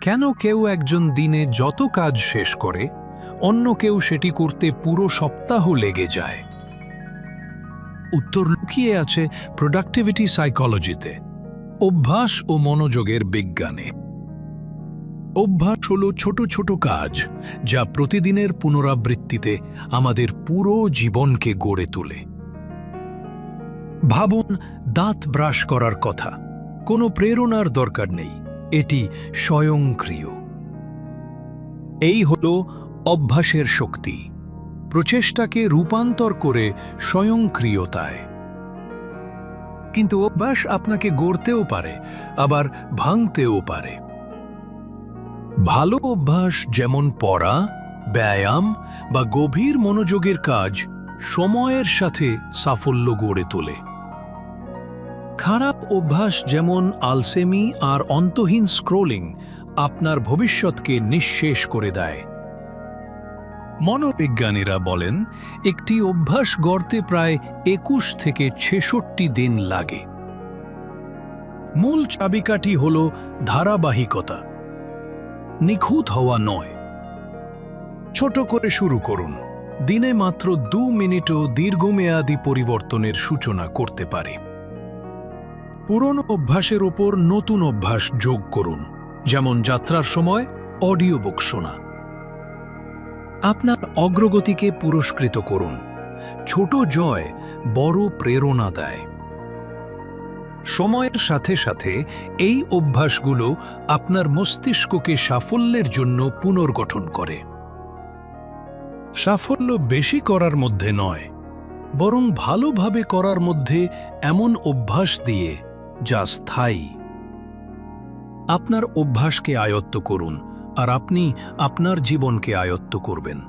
কেন কেউ একজন দিনে যত কাজ শেষ করে, অন্য কেউ সেটি করতে পুরো সপ্তাহ লেগে যায়। উত্তর লুকিয়ে আছে প্রোডাক্টিভিটি সাইকোলজিতে অভ্যাস ও মনোযোগের বিজ্ঞানে। অভ্যাস হল ছোট ছোট কাজ, যা প্রতিদিনের পুনরাবৃত্তিতে আমাদের পুরো জীবনকে গড়ে তোলে। ভাবুন, দাঁত ব্রাশ করার কথা, কোনো প্রেরণার দরকার নেই। এটি স্বয়ংক্রিয়। এই হল অভ্যাসের শক্তি। প্রচেষ্টাকে রূপান্তর করে স্বয়ংক্রিয়তায়। কিন্তু অভ্যাস আপনাকে গড়তেও পারে, আবার ভাঙতেও পারে। ভালো অভ্যাস যেমন পড়া, ব্যায়াম বা গভীর মনোযোগের কাজ সময়ের সাথে সাফল্য গড়ে তোলে। খারাপ অভ্যাস যেমন আলসেমি আর অন্তহীন স্ক্রোলিং আপনার ভবিষ্যৎকে নিঃশেষ করে দেয়। মনোবিজ্ঞানীরা বলেন, একটি অভ্যাস গড়তে প্রায় একুশ থেকে ছেষট্টি দিন লাগে। মূল চাবিকাঠি হল ধারাবাহিকতা। নিখুঁত হওয়া নয়। ছোট করে শুরু করুন। দিনে মাত্র দু মিনিটও দীর্ঘমেয়াদী পরিবর্তনের সূচনা করতে পারে। পুরনো অভ্যাসের ওপর নতুন অভ্যাস যোগ করুন, যেমন যাত্রার সময় অডিও বুক শোনা। আপনার অগ্রগতিকে পুরস্কৃত করুন। ছোট জয় বড় প্রেরণা দেয়। সময়ের সাথে সাথে এই অভ্যাসগুলো আপনার মস্তিষ্ককে সাফল্যের জন্য পুনর্গঠন করে। সাফল্য বেশি করার মধ্যে নয়, বরং ভালোভাবে করার মধ্যে এমন অভ্যাস দিয়ে যা স্থায়ী। আপনার অভ্যাসকে আয়ত্ত করুন আর আপনি আপনার জীবনকে আয়ত্ত করবেন।